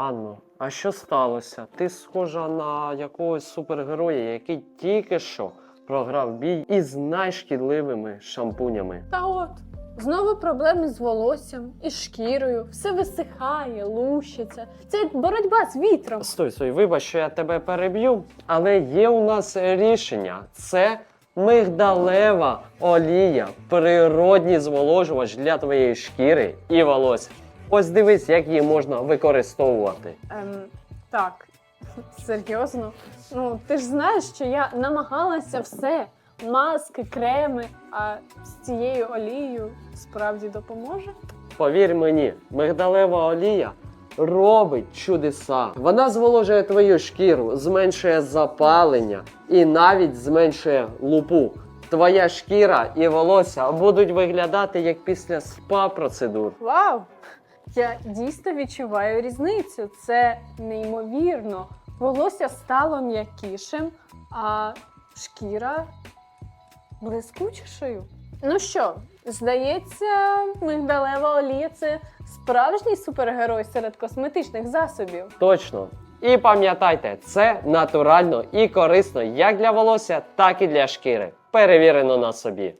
Анно, а що сталося? Ти схожа на якогось супергероя, який тільки що програв бій із найшкідливими шампунями. Та от, знову проблеми з волоссям і шкірою, все висихає, лущиться. Це боротьба з вітром. Стой, стой, вибач, що я тебе переб'ю, але є у нас рішення. Це мигдалева олія, природній зволожувач для твоєї шкіри і волосся. Ось дивись, як її можна використовувати. Ем, так, серйозно. Ну, ти ж знаєш, що я намагалася все. Маски, креми, а з цією олією справді допоможе? Повір мені, мигдалева олія робить чудеса. Вона зволожує твою шкіру, зменшує запалення і навіть зменшує лупу. Твоя шкіра і волосся будуть виглядати як після спа-процедур. Вау! Я дійсно відчуваю різницю. Це неймовірно. Волосся стало м'якішим, а шкіра блискучішою. Ну що, здається, мигдалева олія це справжній супергерой серед косметичних засобів. Точно. І пам'ятайте, це натурально і корисно як для волосся, так і для шкіри. Перевірено на собі.